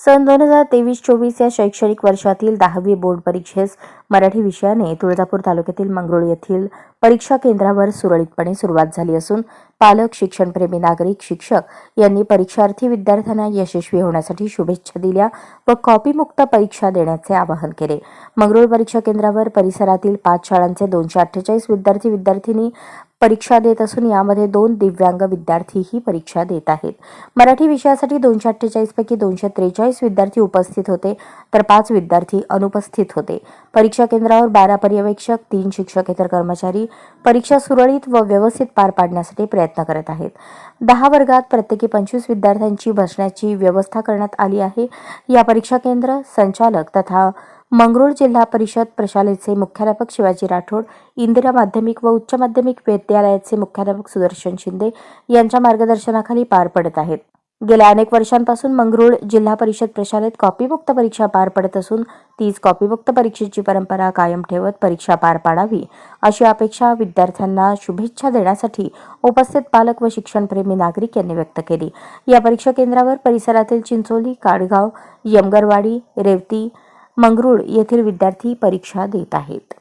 सन दोन हजार तेवीस चोवीस या शैक्षणिक वर्षातील दहावी बोर्ड परीक्षेस मराठी विषयाने तुळजापूर तालुक्यातील मंगरुळ येथील परीक्षा केंद्रावर सुरळीतपणे सुरुवात झाली असून पालक शिक्षणप्रेमी नागरिक शिक्षक यांनी परीक्षार्थी विद्यार्थ्यांना यशस्वी होण्यासाठी शुभेच्छा दिल्या व कॉपीमुक्त परीक्षा देण्याचे आवाहन केले. मंगरुळ परीक्षा केंद्रावर परिसरातील पाच शाळांचे दोनशे अठ्ठेचाळीस विद्यार्थी विद्यार्थिनी परीक्षा देत असून यामध्ये दोन दिव्यांग विद्यार्थीही परीक्षा देत आहेत. मराठी विषयासाठी दोनशे अठ्ठेचाळीस पैकी दोनशे त्रेचाळीस विद्यार्थी उपस्थित होते तर पाच विद्यार्थी अनुपस्थित होते. परीक्षा परीक्षा केंद्रावर बारा पर्यवेक्षक तीन शिक्षकेतर कर्मचारी परीक्षा सुरळीत व व्यवस्थित पार पाडण्यासाठी प्रयत्न करत आहेत. दहा वर्गात प्रत्येकी पंचवीस विद्यार्थ्यांची बसण्याची व्यवस्था करण्यात आली आहे. या परीक्षा केंद्र संचालक तथा मंगरुळ जिल्हा परिषद प्रशालेचे मुख्याध्यापक शिवाजी राठोड इंदिरा माध्यमिक व उच्च माध्यमिक विद्यालयाचे मुख्याध्यापक सुदर्शन शिंदे यांच्या मार्गदर्शनाखाली पार पडत आहेत. गेल्या अनेक वर्षांपासून मंगरुळ जिल्हा परिषद प्रशालेत कॉपीमुक्त परीक्षा पार पडत असून तीच कॉपीमुक्त परीक्षेची परंपरा कायम ठेवत परीक्षा पार पाडावी अशी अपेक्षा विद्यार्थ्यांना शुभेच्छा देण्यासाठी उपस्थित पालक व शिक्षणप्रेमी नागरिक यांनी व्यक्त केली. या परीक्षा केंद्रावर परिसरातील चिंचोली काडगाव यमगरवाडी रेवती मंगरुळ येथील विद्यार्थी परीक्षा देत आहेत.